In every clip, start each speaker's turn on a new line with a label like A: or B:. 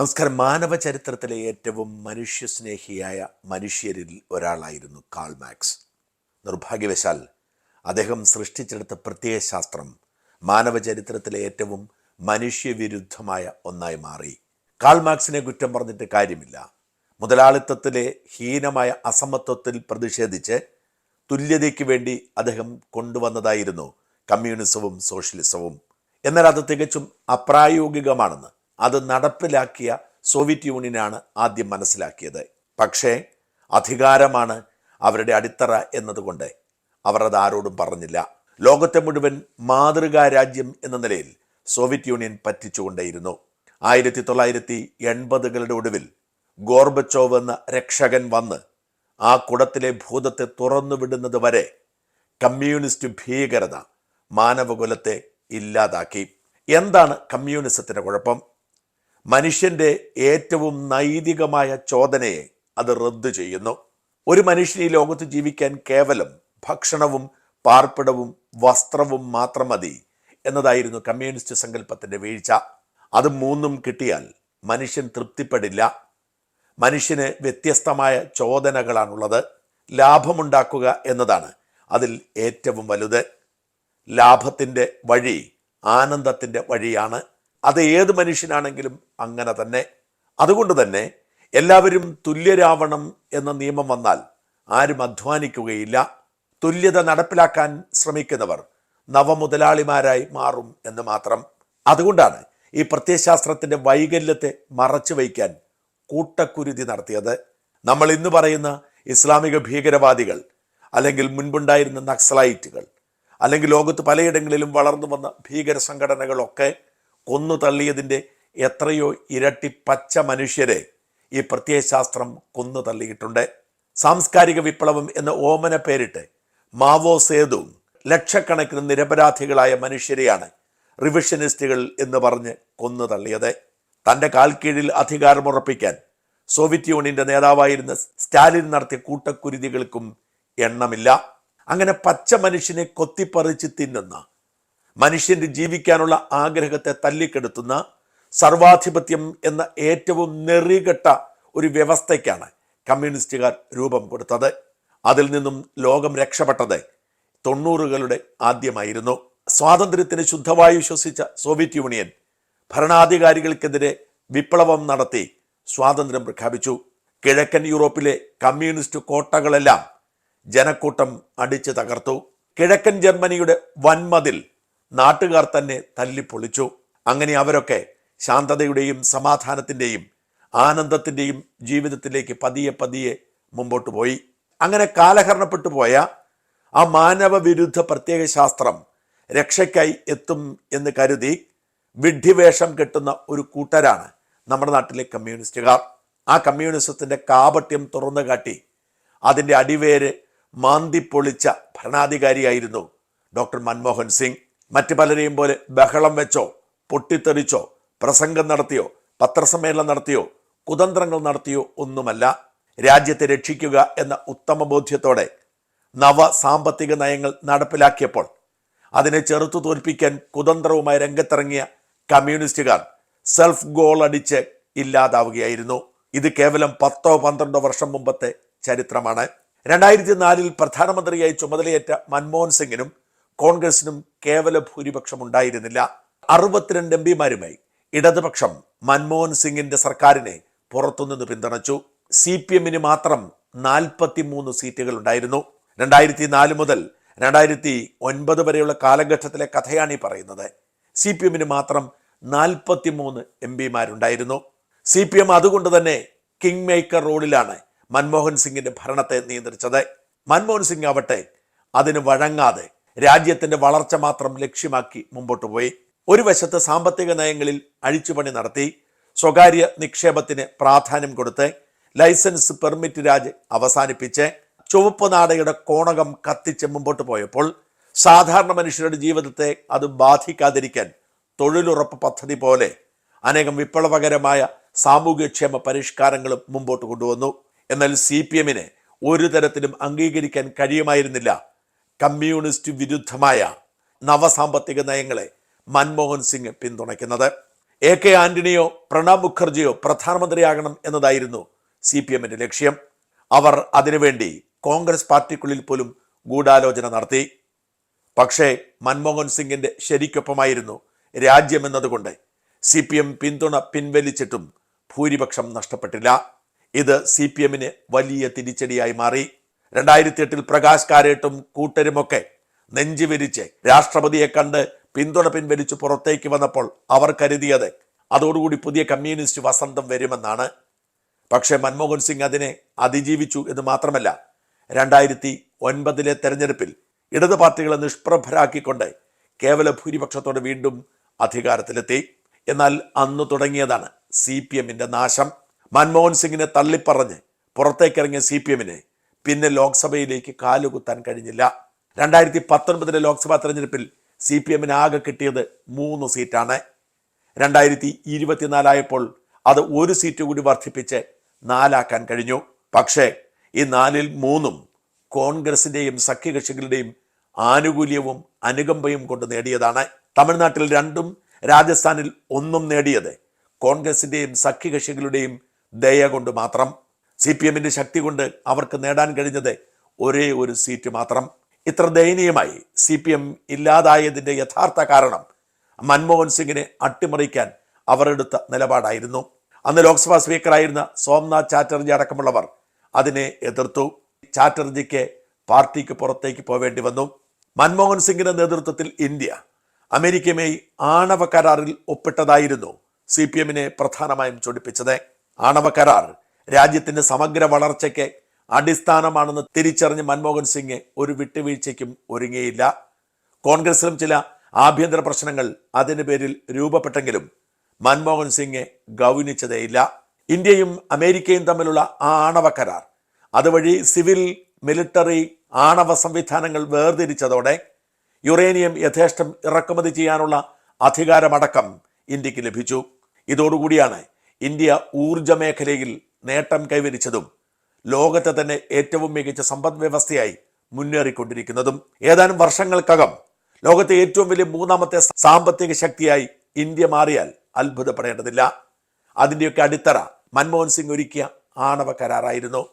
A: നമസ്കാരം. മാനവ ചരിത്രത്തിലെ ഏറ്റവും മനുഷ്യസ്നേഹിയായ മനുഷ്യരിൽ ഒരാളായിരുന്നു കാൾ മാക്സ്. നിർഭാഗ്യവശാൽ അദ്ദേഹം സൃഷ്ടിച്ചെടുത്ത പ്രത്യയ ശാസ്ത്രം മാനവ ചരിത്രത്തിലെ ഏറ്റവും മനുഷ്യവിരുദ്ധമായ ഒന്നായി മാറി. കാൾ മാക്സിനെ കുറ്റം പറഞ്ഞിട്ട് കാര്യമില്ല. മുതലാളിത്തത്തിലെ ഹീനമായ അസമത്വത്തിൽ പ്രതിഷേധിച്ച് തുല്യതയ്ക്ക് വേണ്ടി അദ്ദേഹം കൊണ്ടുവന്നതായിരുന്നു കമ്മ്യൂണിസവും സോഷ്യലിസവും. എന്നാൽ അത് തികച്ചും അപ്രായോഗികമാണെന്ന് അത് നടപ്പിലാക്കിയ സോവിയറ്റ് യൂണിയനാണ് ആദ്യം മനസ്സിലാക്കിയത്. പക്ഷേ അധികാരമാണ് അവരുടെ അടിത്തറ എന്നതുകൊണ്ട് അവർ അത് ആരോടും പറഞ്ഞില്ല. ലോകത്തെ മുഴുവൻ മാതൃകാ രാജ്യം എന്ന നിലയിൽ സോവിയറ്റ് യൂണിയൻ പറ്റിച്ചുകൊണ്ടേയിരുന്നു. ആയിരത്തി തൊള്ളായിരത്തി എൺപതുകളുടെ ഒടുവിൽ ഗോർബച്ചോവ് എന്ന രക്ഷകൻ വന്ന് ആ കുടത്തിലെ ഭൂതത്തെ തുറന്നുവിടുന്നത് വരെ കമ്മ്യൂണിസ്റ്റ് ഭീകരത മാനവകുലത്തെ ഇല്ലാതാക്കി. എന്താണ് കമ്മ്യൂണിസത്തിന്റെ കുഴപ്പം? മനുഷ്യന്റെ ഏറ്റവും നൈതികമായ ചോദനയെ അത് റദ്ദു ചെയ്യുന്നു. ഒരു മനുഷ്യൻ ഈ ലോകത്ത് ജീവിക്കാൻ കേവലം ഭക്ഷണവും പാർപ്പിടവും വസ്ത്രവും മാത്രം മതി എന്നതായിരുന്നു കമ്മ്യൂണിസ്റ്റ് സങ്കല്പത്തിന്റെ വീഴ്ച. അത് മൂന്നും കിട്ടിയാൽ മനുഷ്യൻ തൃപ്തിപ്പെടില്ല. മനുഷ്യന് വ്യത്യസ്തമായ ചോദനകളാണുള്ളത്. ലാഭമുണ്ടാക്കുക എന്നതാണ് അതിൽ ഏറ്റവും വലുത്. ലാഭത്തിന്റെ വഴി ആനന്ദത്തിന്റെ വഴിയാണ് അത് ഏത് മനുഷ്യനാണെങ്കിലും അങ്ങനെ തന്നെ. അതുകൊണ്ട് തന്നെ എല്ലാവരും തുല്യരാവണം എന്ന നിയമം വന്നാൽ ആരും അധ്വാനിക്കുകയില്ല. തുല്യത നടപ്പിലാക്കാൻ ശ്രമിക്കുന്നവർ നവമുതലാളിമാരായി മാറും എന്ന് മാത്രം. അതുകൊണ്ടാണ് ഈ പ്രത്യയശാസ്ത്രത്തിന്റെ വൈകല്യത്തെ മറച്ചു വയ്ക്കാൻ കൂട്ടക്കുരുതി നടത്തിയത്. നമ്മൾ ഇന്ന് പറയുന്ന ഇസ്ലാമിക ഭീകരവാദികൾ അല്ലെങ്കിൽ മുൻപുണ്ടായിരുന്ന നക്സലൈറ്റുകൾ അല്ലെങ്കിൽ ലോകത്ത് പലയിടങ്ങളിലും വളർന്നു വന്ന ഭീകര സംഘടനകളൊക്കെ കൊന്നു തള്ളിയതിന്റെ എത്രയോ ഇരട്ടി പച്ച മനുഷ്യരെ ഈ പ്രത്യയശാസ്ത്രം കൊന്നു തള്ളിയിട്ടുണ്ട്. സാംസ്കാരിക വിപ്ലവം എന്ന ഓമന പേരിട്ട് മാവോ സേതു ലക്ഷക്കണക്കിന് നിരപരാധികളായ മനുഷ്യരെയാണ് റിവിഷനിസ്റ്റുകൾ എന്ന് പറഞ്ഞ് കൊന്നു തള്ളിയത്. തന്റെ കാൽക്കീഴിൽ അധികാരമുറപ്പിക്കാൻ സോവിയറ്റ് യൂണിയന്റെ നേതാവായിരുന്ന സ്റ്റാലിൻ നടത്തിയ കൂട്ടക്കുരുതികൾക്കും എണ്ണമില്ല. അങ്ങനെ പച്ച മനുഷ്യനെ കൊത്തിപ്പറിച്ച് തിന്നുന്ന മനുഷ്യന്റെ ജീവിക്കാനുള്ള ആഗ്രഹത്തെ തല്ലിക്കെടുത്തുന്ന സർവാധിപത്യം എന്ന ഏറ്റവും നെറികെട്ട ഒരു വ്യവസ്ഥയ്ക്കാണ് കമ്മ്യൂണിസ്റ്റുകാർ രൂപം കൊടുത്തത്. അതിൽ നിന്നും ലോകം രക്ഷപ്പെട്ടത് തൊണ്ണൂറുകളുടെ ആദ്യമായിരുന്നു. സ്വാതന്ത്ര്യത്തിന് ശുദ്ധവായു ശ്വസിച്ച സോവിയറ്റ് യൂണിയൻ ഭരണാധികാരികൾക്കെതിരെ വിപ്ലവം നടത്തി സ്വാതന്ത്ര്യം പ്രഖ്യാപിച്ചു. കിഴക്കൻ യൂറോപ്പിലെ കമ്മ്യൂണിസ്റ്റ് കോട്ടകളെല്ലാം ജനക്കൂട്ടം അടിച്ചു തകർത്തു. കിഴക്കൻ ജർമ്മനിയുടെ വൻമതിൽ നാട്ടുകാർ തന്നെ തല്ലിപ്പൊളിച്ചു. അങ്ങനെ അവരൊക്കെ ശാന്തതയുടെയും സമാധാനത്തിന്റെയും ആനന്ദത്തിന്റെയും ജീവിതത്തിലേക്ക് പതിയെ പതിയെ മുമ്പോട്ട് പോയി. അങ്ങനെ കാലഹരണപ്പെട്ടു പോയ ആ മാനവവിരുദ്ധ പ്രത്യേക ശാസ്ത്രം രക്ഷയ്ക്കായി എത്തും എന്ന് കരുതി വിഡ്ഢിവേഷം കെട്ടുന്ന ഒരു കൂട്ടരാണ് നമ്മുടെ നാട്ടിലെ കമ്മ്യൂണിസ്റ്റുകാർ. ആ കമ്മ്യൂണിസത്തിന്റെ കാപട്യം തുറന്നു കാട്ടി അതിന്റെ അടിവേര് മാന്തിപ്പൊളിച്ച ഭരണാധികാരിയായിരുന്നു ഡോക്ടർ മൻമോഹൻ സിംഗ്. മറ്റു പലരെയും പോലെ ബഹളം വെച്ചോ പൊട്ടിത്തെറിച്ചോ പ്രസംഗം നടത്തിയോ പത്രസമ്മേളനം നടത്തിയോ കുതന്ത്രങ്ങൾ നടത്തിയോ ഒന്നുമല്ല. രാജ്യത്തെ രക്ഷിക്കുക എന്ന ഉത്തമ ബോധ്യത്തോടെ നവ സാമ്പത്തിക നയങ്ങൾ നടപ്പിലാക്കിയപ്പോൾ അതിനെ ചെറുത്തു തോൽപ്പിക്കാൻ കുതന്ത്രവുമായി രംഗത്തിറങ്ങിയ കമ്മ്യൂണിസ്റ്റുകാർ സെൽഫ് ഗോൾ അടിച്ച് ഇല്ലാതാവുകയായിരുന്നു. ഇത് കേവലം പത്തോ പന്ത്രണ്ടോ വർഷം മുമ്പത്തെ ചരിത്രമാണ്. രണ്ടായിരത്തി നാലിൽ പ്രധാനമന്ത്രിയായി ചുമതലയേറ്റ മൻമോഹൻ സിംഗിനും കോൺഗ്രസിനും കേവല ഭൂരിപക്ഷം ഉണ്ടായിരുന്നില്ല അറുപത്തിരണ്ട് എം പിമാരുമായി ഇടതുപക്ഷം മൻമോഹൻ സിംഗിന്റെ സർക്കാരിനെ പുറത്തുനിന്ന് പിന്തുണച്ചു. സി പി എമ്മിന് മാത്രം നാൽപ്പത്തി മൂന്ന് സീറ്റുകൾ ഉണ്ടായിരുന്നു രണ്ടായിരത്തി നാല് മുതൽ രണ്ടായിരത്തി ഒൻപത് വരെയുള്ള കാലഘട്ടത്തിലെ കഥയാണ് ഈ പറയുന്നത്. സി പി എമ്മിന് മാത്രം നാൽപ്പത്തി മൂന്ന് എം പിമാരുണ്ടായിരുന്നു. സി പി എം അതുകൊണ്ട് തന്നെ കിങ് മേക്കർ റോളിലാണ് മൻമോഹൻ സിംഗിന്റെ ഭരണത്തെ നിയന്ത്രിച്ചത്. മൻമോഹൻ സിംഗ് ആവട്ടെ അതിന് വഴങ്ങാതെ രാജ്യത്തിന്റെ വളർച്ച മാത്രം ലക്ഷ്യമാക്കി മുമ്പോട്ട് പോയി. ഒരു വശത്ത് സാമ്പത്തിക നയങ്ങളിൽ അഴിച്ചുപണി നടത്തി സ്വകാര്യ നിക്ഷേപത്തിന് പ്രാധാന്യം കൊടുത്ത് ലൈസൻസ് പെർമിറ്റ് രാജ് അവസാനിപ്പിച്ച് ചുവപ്പ് നാടയുടെ കോണകം കത്തിച്ച് മുമ്പോട്ട് പോയപ്പോൾ സാധാരണ മനുഷ്യരുടെ ജീവിതത്തെ അത് ബാധിക്കാതിരിക്കാൻ തൊഴിലുറപ്പ് പദ്ധതി പോലെ അനേകം വിപ്ലവകരമായ സാമൂഹ്യക്ഷേമ പരിഷ്കാരങ്ങളും മുമ്പോട്ട് കൊണ്ടുവന്നു. എന്നാൽ സി പി എമ്മിനെ ഒരു തരത്തിലും അംഗീകരിക്കാൻ കഴിയുമായിരുന്നില്ല. കമ്മ്യൂണിസ്റ്റ് വിരുദ്ധമായ നവസാമ്പത്തിക നയങ്ങളെ മൻമോഹൻ സിംഗ് പിന്തുണയ്ക്കുന്നത്. എ കെ ആന്റണിയോ പ്രണബ് മുഖർജിയോ പ്രധാനമന്ത്രിയാകണം എന്നതായിരുന്നു സി പി എമ്മിന്റെ ലക്ഷ്യം. അവർ അതിനുവേണ്ടി കോൺഗ്രസ് പാർട്ടിക്കുള്ളിൽ പോലും ഗൂഢാലോചന നടത്തി. പക്ഷേ മൻമോഹൻ സിംഗിന്റെ ശരിക്കൊപ്പമായിരുന്നു രാജ്യമെന്നതുകൊണ്ട് സി പി എം പിന്തുണ പിൻവലിച്ചിട്ടും ഭൂരിപക്ഷം നഷ്ടപ്പെട്ടില്ല. ഇത് സി പി എമ്മിന് വലിയ തിരിച്ചടിയായി മാറി. രണ്ടായിരത്തി എട്ടിൽ പ്രകാശ് കാരേട്ടും കൂട്ടരുമൊക്കെ നെഞ്ചുവിരിച്ച് രാഷ്ട്രപതിയെ കണ്ട് പിന്തുണ പിൻവലിച്ചു പുറത്തേക്ക് വന്നപ്പോൾ അവർ കരുതിയത് അതോടുകൂടി പുതിയ കമ്മ്യൂണിസ്റ്റ് വസന്തം വരുമെന്നാണ്. പക്ഷേ മൻമോഹൻ സിംഗ് അതിനെ അതിജീവിച്ചു എന്ന് മാത്രമല്ല രണ്ടായിരത്തി ഒൻപതിലെ തെരഞ്ഞെടുപ്പിൽ ഇടത് പാർട്ടികളെ നിഷ്പ്രഭരാക്കിക്കൊണ്ട് കേവല ഭൂരിപക്ഷത്തോടെ വീണ്ടും അധികാരത്തിലെത്തി. എന്നാൽ അന്ന് തുടങ്ങിയതാണ് സി പി നാശം. മൻമോഹൻ സിംഗിനെ തള്ളിപ്പറഞ്ഞ് പുറത്തേക്കിറങ്ങിയ സി പി എമ്മിന് പിന്നെ ലോക്സഭയിലേക്ക് കാലുകുത്താൻ കഴിഞ്ഞില്ല. രണ്ടായിരത്തി പത്തൊൻപതിലെ ലോക്സഭാ തെരഞ്ഞെടുപ്പിൽ സി പി എമ്മിന് ആകെ കിട്ടിയത് മൂന്ന് സീറ്റാണ്. രണ്ടായിരത്തി ഇരുപത്തിനാലായപ്പോൾ അത് ഒരു സീറ്റ് കൂടി വർദ്ധിപ്പിച്ച് നാലാക്കാൻ കഴിഞ്ഞു. പക്ഷേ ഈ നാലിൽ മൂന്നും കോൺഗ്രസിന്റെയും സഖ്യകക്ഷികളുടെയും ആനുകൂല്യവും അനുകമ്പയും കൊണ്ട് നേടിയതാണ്. തമിഴ്നാട്ടിൽ രണ്ടും രാജസ്ഥാനിൽ ഒന്നും നേടിയത് കോൺഗ്രസിന്റെയും സഖ്യകക്ഷികളുടെയും ദയ കൊണ്ട് മാത്രം. സി പി എമ്മിന്റെ ശക്തി കൊണ്ട് അവർക്ക് നേടാൻ കഴിഞ്ഞത് ഒരേ ഒരു സീറ്റ് മാത്രം. ഇത്ര ദയനീയമായി സി പി എം ഇല്ലാതായതിന്റെ യഥാർത്ഥ കാരണം മൻമോഹൻ സിംഗിനെ അട്ടിമറിക്കാൻ അവർ എടുത്ത നിലപാടായിരുന്നു. അന്ന് ലോക്സഭാ സ്പീക്കറായിരുന്ന സോംനാഥ് ചാറ്റർജി അടക്കമുള്ളവർ അതിനെ എതിർത്തു. ചാറ്റർജിക്ക് പാർട്ടിക്ക് പുറത്തേക്ക് പോവേണ്ടി വന്നു. മൻമോഹൻ സിംഗിന്റെ നേതൃത്വത്തിൽ ഇന്ത്യ അമേരിക്കയുമായി ആണവ കരാറിൽ ഒപ്പിട്ടതായിരുന്നു സി പി എമ്മിനെ പ്രധാനമായും ചൊടിപ്പിച്ചത്. ആണവ കരാർ രാജ്യത്തിന്റെ സമഗ്ര വളർച്ചയ്ക്ക് അടിസ്ഥാനമാണെന്ന് തിരിച്ചറിഞ്ഞ് മൻമോഹൻ സിംഗ് ഒരു വിട്ടുവീഴ്ചയ്ക്കും ഒരുങ്ങിയില്ല. കോൺഗ്രസിലും ചില ആഭ്യന്തര പ്രശ്നങ്ങൾ അതിന് പേരിൽ രൂപപ്പെട്ടെങ്കിലും മൻമോഹൻ സിംഗ് ഗൗനിച്ചതേയില്ല. ഇന്ത്യയും അമേരിക്കയും തമ്മിലുള്ള ആ ആണവ കരാർ അതുവഴി സിവിൽ മിലിറ്ററി ആണവ സംവിധാനങ്ങൾ വേർതിരിച്ചതോടെ യുറേനിയം യഥേഷ്ടം ഇറക്കുമതി ചെയ്യാനുള്ള അധികാരമടക്കം ഇന്ത്യയ്ക്ക് ലഭിച്ചു. ഇതോടുകൂടിയാണ് ഇന്ത്യ ഊർജ മേഖലയിൽ നേട്ടം കൈവരിച്ചതും ലോകത്തെ തന്നെ ഏറ്റവും മികച്ച സമ്പദ് വ്യവസ്ഥയായി മുന്നേറിക്കൊണ്ടിരിക്കുന്നതും ഏതാനും വർഷങ്ങൾക്കകം ലോകത്തെ ഏറ്റവും വലിയ മൂന്നാമത്തെ സാമ്പത്തിക ശക്തിയായി ഇന്ത്യ മാറിയാൽ അത്ഭുതപ്പെടേണ്ടതില്ല. അതിന്റെയൊക്കെ അടിത്തറ മൻമോഹൻ സിംഗ് ഒരുക്കിയ ആണവ കരാറായിരുന്നു.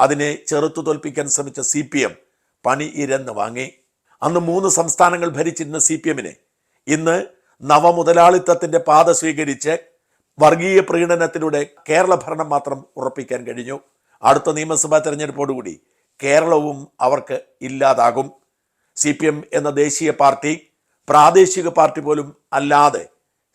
A: അതിനെ ചെറുത്തു തോൽപ്പിക്കാൻ ശ്രമിച്ച സി പി എം പണി ഇരന്ന് വാങ്ങി. അന്ന് മൂന്ന് സംസ്ഥാനങ്ങൾ ഭരിച്ചിരുന്ന സി പി എമ്മിനെ ഇന്ന് നവമുതലാളിത്തത്തിന്റെ പാത സ്വീകരിച്ച് വർഗീയ പ്രീണനത്തിലൂടെ കേരള ഭരണം മാത്രം ഉറപ്പിക്കാൻ കഴിഞ്ഞു. അടുത്ത നിയമസഭാ തെരഞ്ഞെടുപ്പോടുകൂടി കേരളവും അവർക്ക് ഇല്ലാതാകും. സി പി എം എന്ന ദേശീയ പാർട്ടി പ്രാദേശിക പാർട്ടി പോലും അല്ലാതെ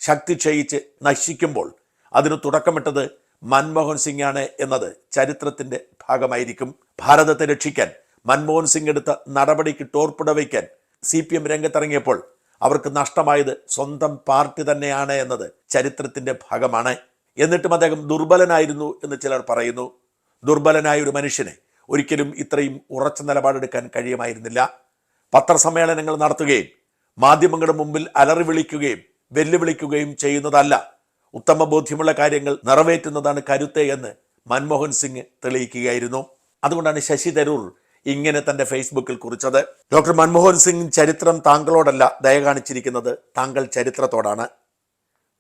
A: ശക്തി ക്ഷയിച്ച് നശിക്കുമ്പോൾ അതിന് തുടക്കമിട്ടത് മൻമോഹൻ സിംഗാണ് എന്നത് ചരിത്രത്തിന്റെ ഭാഗമായിരിക്കും. ഭാരതത്തെ രക്ഷിക്കാൻ മൻമോഹൻ സിംഗ് എടുത്ത നടപടിക്ക് ടോർപ്പിട വയ്ക്കാൻ സി പി എം രംഗത്തിറങ്ങിയപ്പോൾ അവർക്ക് നഷ്ടമായത് സ്വന്തം പാർട്ടി തന്നെയാണ് എന്നത് ചരിത്രത്തിന്റെ ഭാഗമാണ്. എന്നിട്ടും അദ്ദേഹം ദുർബലനായിരുന്നു എന്ന് ചിലർ പറയുന്നു. ദുർബലനായ ഒരു മനുഷ്യനെ ഒരിക്കലും ഇത്രയും ഉറച്ച നിലപാടെടുക്കാൻ കഴിയുമായിരുന്നില്ല. പത്രസമ്മേളനങ്ങൾ നടത്തുകയും മാധ്യമങ്ങളുടെ മുമ്പിൽ അലറി വിളിക്കുകയും വെല്ലുവിളിക്കുകയും ചെയ്യുന്നതല്ല. ഉത്തമ ബോധ്യമുള്ള കാര്യങ്ങൾ നിറവേറ്റുന്നതാണ് കരുത്ത് എന്ന് മൻമോഹൻ സിംഗ് തെളിയിക്കുകയായിരുന്നു. അതുകൊണ്ടാണ് ശശി തരൂർ ഇങ്ങനെ തന്റെ ഫേസ്ബുക്കിൽ കുറിച്ചത്. ഡോക്ടർ മൻമോഹൻ സിംഗ് ചരിത്രം താങ്കളോടല്ല ദയ കാണിച്ചിരിക്കുന്നത് താങ്കൾ ചരിത്രത്തോടാണ്.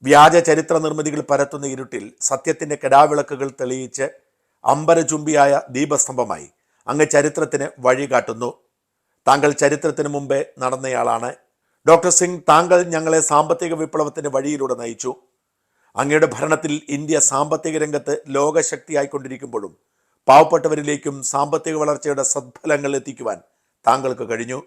A: വ്യാജ ചരിത്ര നിർമ്മിതികൾ പരത്തുന്ന ഇരുട്ടിൽ സത്യത്തിന്റെ കെടാവിളക്കുകൾ തെളിയിച്ച് അമ്പരചുംബിയായ ദീപസ്തംഭമായി അങ്ങ് ചരിത്രത്തിന് വഴി കാട്ടുന്നു താങ്കൾ ചരിത്രത്തിന് മുമ്പേ നടന്നയാളാണ്. ഡോക്ടർ സിംഗ് താങ്കൾ ഞങ്ങളെ സാമ്പത്തിക വിപ്ലവത്തിന്റെ വഴിയിലൂടെ നയിച്ചു. അങ്ങയുടെ ഭരണത്തിൽ ഇന്ത്യ സാമ്പത്തിക രംഗത്ത് ലോകശക്തിയായിക്കൊണ്ടിരിക്കുമ്പോഴും പാവപ്പെട്ടവരിലേക്കും സാമ്പത്തിക വളർച്ചയുടെ സദ്ഫലങ്ങൾ എത്തിക്കുവാൻ താങ്കൾക്ക് കഴിഞ്ഞു.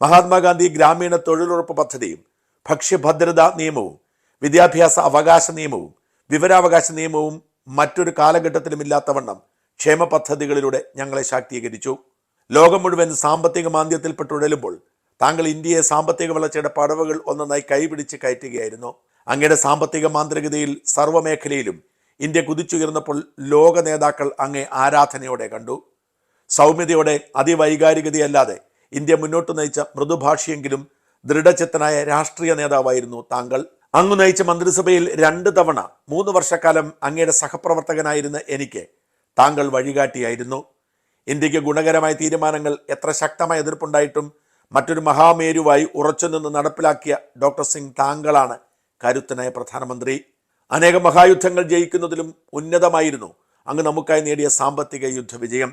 A: മഹാത്മാഗാന്ധി ഗ്രാമീണ തൊഴിലുറപ്പ് പദ്ധതിയും ഭക്ഷ്യഭദ്രതാ നിയമവും വിദ്യാഭ്യാസ അവകാശ നിയമവും വിവരാവകാശ നിയമവും മറ്റൊരു കാലഘട്ടത്തിലും ഇല്ലാത്തവണ്ണം ക്ഷേമ പദ്ധതികളിലൂടെ ഞങ്ങളെ ശാക്തീകരിച്ചു. ലോകം മുഴുവൻ സാമ്പത്തിക മാന്ദ്യത്തിൽപ്പെട്ടുഴലുമ്പോൾ താങ്കൾ ഇന്ത്യയെ സാമ്പത്തിക വളർച്ചയുടെ പടവുകൾ ഒന്നായി കൈപിടിച്ച് കയറ്റുകയായിരുന്നു. അങ്ങയുടെ സാമ്പത്തിക മാന്ത്രികതയിൽ സർവമേഖലയിലും ഇന്ത്യ കുതിച്ചുയർന്നപ്പോൾ ലോക നേതാക്കൾ അങ്ങേ ആരാധനയോടെ കണ്ടു. സൗമ്യതയോടെ അതിവൈകാരികതയല്ലാതെ ഇന്ത്യ മുന്നോട്ട് നയിച്ച മൃദുഭാഷിയെങ്കിലും ദൃഢചിത്തനായ രാഷ്ട്രീയ നേതാവായിരുന്നു താങ്കൾ. അങ്ങ് നയിച്ച മന്ത്രിസഭയിൽ രണ്ട് തവണ മൂന്ന് വർഷക്കാലം അങ്ങയുടെ സഹപ്രവർത്തകനായിരുന്ന എനിക്ക് താങ്കൾ വഴികാട്ടിയായിരുന്നു. ഇന്ത്യയ്ക്ക് ഗുണകരമായ തീരുമാനങ്ങൾ എത്ര ശക്തമായ എതിർപ്പുണ്ടായിട്ടും മറ്റൊരു മഹാമേരുവായി ഉറച്ചുനിന്ന് നടപ്പിലാക്കിയ ഡോക്ടർ സിംഗ് താങ്കളാണ് കരുത്തനായ പ്രധാനമന്ത്രി. അനേകം മഹായുദ്ധങ്ങൾ ജയിക്കുന്നതിലും ഉന്നതമായിരുന്നു. അങ്ങ് നമുക്കായി നേടിയ സാമ്പത്തിക യുദ്ധവിജയം.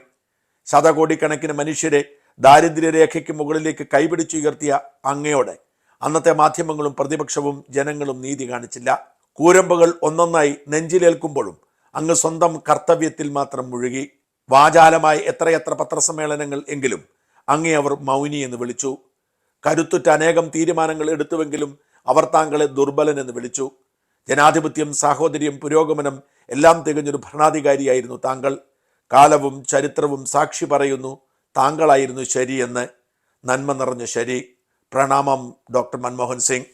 A: ശതകോടിക്കണക്കിന് മനുഷ്യരെ ദാരിദ്ര്യരേഖയ്ക്ക് മുകളിലേക്ക് കൈപിടിച്ചുയർത്തിയ അങ്ങയോടെ അന്നത്തെ മാധ്യമങ്ങളും പ്രതിപക്ഷവും ജനങ്ങളും നീതി കാണിച്ചില്ല. കൂരമ്പുകൾ ഒന്നൊന്നായി നെഞ്ചിലേൽക്കുമ്പോഴും അങ്ങ് സ്വന്തം കർത്തവ്യത്തിൽ മാത്രം മുഴുകി. വാചാലമായി എത്രയെത്ര പത്രസമ്മേളനങ്ങൾ എങ്കിലും അങ്ങേ അവർ മൗനി എന്ന് വിളിച്ചു. കരുത്തുറ്റ അനേകം തീരുമാനങ്ങൾ എടുത്തുവെങ്കിലും അവർ താങ്കളെ ദുർബലൻ എന്ന് വിളിച്ചു. ജനാധിപത്യം സാഹോദര്യം പുരോഗമനം എല്ലാം തികഞ്ഞൊരു ഭരണാധികാരിയായിരുന്നു താങ്കൾ. കാലവും ചരിത്രവും സാക്ഷി പറയുന്നു താങ്കളായിരുന്നു ശരിയെന്ന് നന്മ നിറഞ്ഞ ശരി. പ്രണാമം ഡോക്ടർ മൻമോഹൻ സിംഗ്.